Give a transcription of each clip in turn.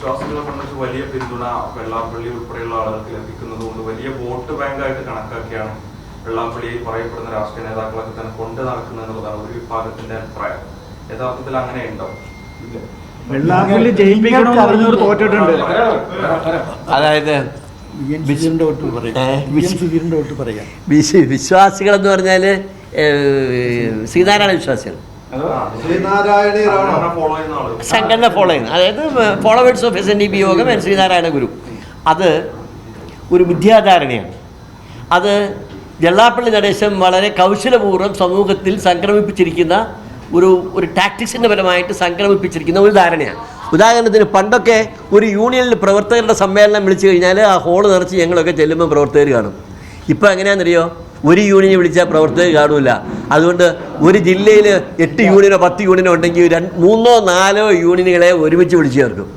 വിശ്വാസികളെ സംബന്ധിച്ച് വലിയ പിന്തുണ വെള്ളാപ്പള്ളി ഉൾപ്പെടെയുള്ള ആളുകൾക്ക് ലഭിക്കുന്നത് കൊണ്ട് വലിയ വോട്ട് ബാങ്കായിട്ട് കണക്കാക്കിയാണ് വെള്ളാപ്പള്ളി പറയപ്പെടുന്ന രാഷ്ട്രീയ നേതാക്കളൊക്കെ തന്നെ കൊണ്ട് നടക്കുന്നത് എന്നുള്ളതാണ് ഒരു വിഭാഗത്തിന്റെ അഭിപ്രായം. യഥാർത്ഥത്തിൽ അങ്ങനെ ഉണ്ടോ വെള്ളാപ്പള്ളി ജയിപ്പിക്കണമെന്ന് തോറ്റിട്ടുണ്ട്. അതായത് വിശ്വാസികൾ എന്ന് പറഞ്ഞാൽ ശ്രീനാരായണ വിശ്വാസികൾ. ശ്രീനാരായണ ഫോളോ ചെയ്യുന്ന ആളുകൾ സംഘടന ഫോളോ ചെയ്യുന്നത് അതായത് followers of S N D B Yogam N Sreenarayana Guru. അത് ഒരു വിദ്യാധാരണയാണ്. അത് ജള്ളാപ്പള്ളി നടേശം വളരെ കൗശലപൂർവം സമൂഹത്തിൽ സംക്രമിപ്പിച്ചിരിക്കുന്ന ഒരു ഒരു ടാക്ടിക്സിന്റെ പരമായിട്ട് സംക്രമിപ്പിച്ചിരിക്കുന്ന ഒരു ധാരണയാണ്. ഉദാഹരണത്തിന് പണ്ടൊക്കെ ഒരു യൂണിയനിൽ പ്രവർത്തകരുടെ സമ്മേളനം വിളിച്ചു കഴിഞ്ഞാൽ ആ ഹോൾ നിറച്ച് ഞങ്ങളൊക്കെ ചെല്ലുമ്പോൾ പ്രവർത്തകർ കാണും. ഇപ്പോൾ എങ്ങനെയാണെന്നറിയോ? ഒരു യൂണിയൻ വിളിച്ചാൽ പ്രവർത്തകർ കാണൂല. അതുകൊണ്ട് ഒരു ജില്ലയിൽ എട്ട് യൂണിയനോ പത്ത് യൂണിയനോ ഉണ്ടെങ്കിൽ രണ്ട് മൂന്നോ നാലോ യൂണിയനുകളെ ഒരുമിച്ച് വിളിച്ചു ചേർക്കും.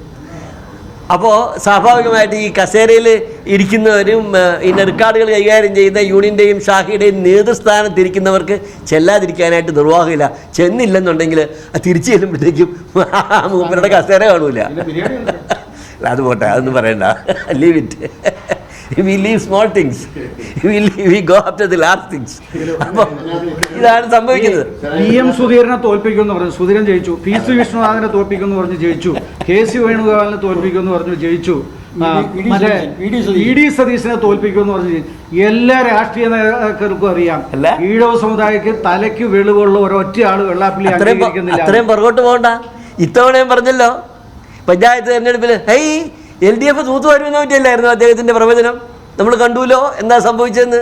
അപ്പോൾ സ്വാഭാവികമായിട്ട് ഈ കസേരയിൽ ഇരിക്കുന്നവരും ഇന്ന ഈ നെറുക്കാടുകൾ കൈകാര്യം ചെയ്യുന്ന യൂണിയന്റെയും ഷാഹിയുടെയും നേതൃസ്ഥാനത്ത് ഇരിക്കുന്നവർക്ക് ചെല്ലാതിരിക്കാനായിട്ട് നിർവാഹമില്ല. ചെന്നില്ലെന്നുണ്ടെങ്കിൽ അത് തിരിച്ചു ചെല്ലുമ്പോഴത്തേക്കും മൂപ്പരുടെ കസേര കാണൂല. അത് പോട്ടെ അതൊന്നും പറയണ്ട. Leave it we leave small things we go up to the last things അപ്പോൾ ഇതാണ് സംഭവിക്കുന്നത്. പി എം സുധീരനെ തോൽപ്പിക്കും എന്ന് പറഞ്ഞു. സുധീരൻ ജയിച്ചു. പി സി വിഷ്ണുനാഥനെ തോൽപ്പിക്കും എന്ന് പറഞ്ഞ് ജയിച്ചു. കെ സി വേണുഗോപാലിനെ തോൽപ്പിക്കും എന്ന് പറഞ്ഞു ജയിച്ചു. ഇ ഡി മറ്റേ ഇ സതീശനെ തോൽപ്പിക്കുമെന്ന് പറഞ്ഞു. എല്ലാ രാഷ്ട്രീയ നേതാക്കൾക്കും അറിയാം. അല്ല. ഈഴവ സമുദായക്ക് തലയ്ക്ക് വെളിവുള്ള ഒരൊറ്റ ആൾ വെള്ളാപ്പിള്ളി അത്രയും അത്രയും പുറകോട്ട് പോകണ്ട. ഇത്തവണയും പറഞ്ഞല്ലോ. പഞ്ചായത്ത് തെരഞ്ഞെടുപ്പിൽ ഹേയ് എൽ ഡി എഫ് തൂത്തു വരുമെന്ന് പറ്റിയല്ലായിരുന്നു അദ്ദേഹത്തിന്റെ പ്രവചനം? നമ്മൾ കണ്ടുല്ലോ എന്താ സംഭവിച്ചതെന്ന്?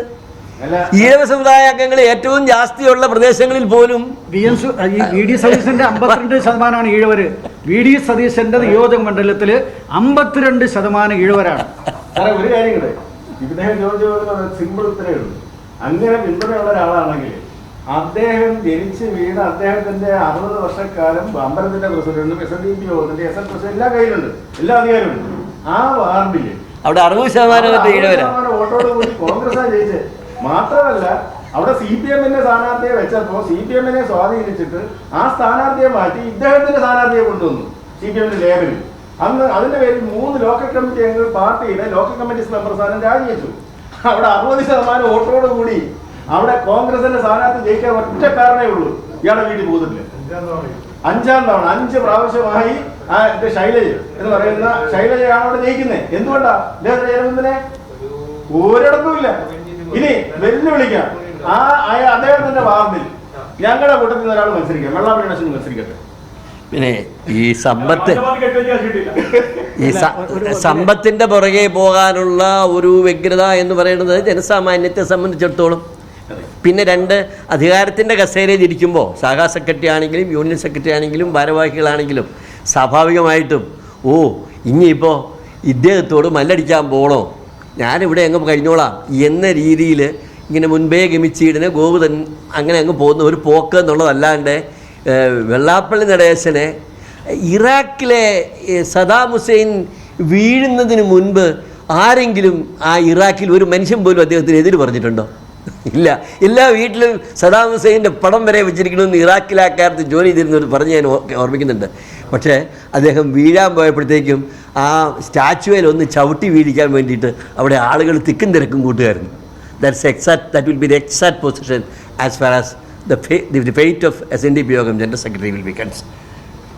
ഈഴവ സമുദായ അംഗങ്ങൾ ഏറ്റവും ജാസ്തിയുള്ള പ്രദേശങ്ങളിൽ പോലും വി ഡി സതീശന്റെ അമ്പത്തിരണ്ട് ശതമാനമാണ് ഈഴവര്. വി ഡി സതീശന്റെ നിയോജക മണ്ഡലത്തിൽ അമ്പത്തിരണ്ട് ശതമാനം ഈഴവരാണ്. ഒരു കാര്യം കൂടെ. ഇദ്ദേഹം ചോദിച്ച സിമ്പിൾ ഉള്ളൂ. അങ്ങനെ പിന്തുണയുള്ള ഒരാളാണെങ്കിൽ അദ്ദേഹം ജനിച്ച് വീണ അദ്ദേഹത്തിന്റെ അറുപത് വർഷക്കാലം അമ്പലത്തിന്റെ പ്രസിഡന്റും എസ് എൻ ഡി പി യോഗത്തിന്റെ എസ് എൻ പ്രസിഡന്റ് എല്ലാ കയ്യിലുണ്ട്. എല്ലാ അധികാരമുണ്ട് ആ വാർഡിൽ അവിടെ അറുപത് ശതമാനം മറ്റേ ഈഴവരാ വോട്ടോട് കൂടി കോൺഗ്രസ് ജയിച്ചത് മാത്രമല്ല അവിടെ സി പി എമ്മിന്റെ സ്ഥാനാർത്ഥിയെ വെച്ചപ്പോ സി പി എമ്മിനെ സ്വാധീനിച്ചിട്ട് ആ സ്ഥാനാർത്ഥിയെ മാറ്റി ഇദ്ദേഹത്തിന്റെ സ്ഥാനാർത്ഥിയെ കൊണ്ടുവന്നു സി പി എമ്മിന്റെ ലേബലിൽ. അന്ന് അതിന്റെ പേരിൽ മൂന്ന് ലോക്കൽ കമ്മിറ്റി അംഗങ്ങൾ പാർട്ടിയുടെ ലോക്കൽ കമ്മിറ്റി മെമ്പർ സ്ഥാനം രാജിവെച്ചു. അവിടെ അറുപത് ശതമാനം വോട്ടോട് കൂടി അവിടെ കോൺഗ്രസിന്റെ സ്ഥാനാർത്ഥി ജയിക്കാൻ ഒറ്റ കാരണമേ ഉള്ളൂ. ഇയാളെ വീട്ടിൽ പോകുന്നില്ല അഞ്ചാം തവണ അഞ്ച് പ്രാവശ്യമായി ആ ഇത് ശൈലജ എന്ന് പറയുന്ന ശൈലജയാണ് അവിടെ ജയിക്കുന്നത് എന്തുകൊണ്ടാ? ഇദ്ദേഹത്തിന്റെ ജനബന്ധനെ ഒരിടത്തുമില്ല. ഇനി വെല്ലുവിളിക്കാം ആ അയ- അദ്ദേഹത്തിന്റെ വാർഡിൽ ഞങ്ങളുടെ കൂട്ടത്തിൽ നിന്ന് ഒരാൾ മത്സരിക്കാം. വെള്ളാപ്പള്ളി മത്സരിക്കട്ടെ. പിന്നെ ഈ സമ്പത്ത്. ഈ സമ്പത്തിന്റെ പുറകെ പോകാനുള്ള ഒരു വ്യഗ്രത എന്ന് പറയുന്നത് ജനസാമാന്യത്തെ സംബന്ധിച്ചിടത്തോളം പിന്നെ രണ്ട് അധികാരത്തിന്റെ കസേരയിൽ ഇരിക്കുമ്പോൾ ശാഖാ സെക്രട്ടറി ആണെങ്കിലും യൂണിയൻ സെക്രട്ടറി ആണെങ്കിലും ഭാരവാഹികളാണെങ്കിലും സ്വാഭാവികമായിട്ടും ഓ ഇനിയിപ്പോൾ ഇദ്ദേഹത്തോട് മല്ലടിക്കാൻ പോകണോ ഞാനിവിടെ അങ്ങ് കഴിഞ്ഞോളാം. എന്ന രീതിയിൽ ഇങ്ങനെ മുൻപേ ഗമിച്ചീടിന് ഗോപുതൻ അങ്ങനെ അങ്ങ് പോകുന്ന ഒരു പോക്ക് എന്നുള്ളതല്ലാണ്ട് വെള്ളാപ്പള്ളി നടേശനെ ഇറാഖിലെ സദാം ഹുസൈൻ വീഴുന്നതിന് മുൻപ് ആരെങ്കിലും ആ ഇറാഖിൽ ഒരു മനുഷ്യൻ പോലും അദ്ദേഹത്തിന് എതിര് പറഞ്ഞിട്ടുണ്ടോ? ഇല്ല. എല്ലാ വീട്ടിലും സദാം ഹുസൈന്റെ പടം വരെ വെച്ചിരിക്കണമെന്ന് ഇറാഖിലാക്കാരത്ത് ജോലി ചെയ്തിരുന്നവർ പറഞ്ഞ് ഞാൻ ഓർമ്മിക്കുന്നുണ്ട്. പക്ഷേ അദ്ദേഹം വീഴാൻ പോയപ്പോഴത്തേക്കും ആ സ്റ്റാച്ചുവേൽ ഒന്ന് ചവിട്ടി വീഴിക്കാൻ വേണ്ടിയിട്ട് അവിടെ ആളുകൾ തിക്കും തിരക്കും കൂട്ടുകായിരുന്നു that's exact that will be the exact position as far as the the fate of S N D P Yogam general secretary will be cons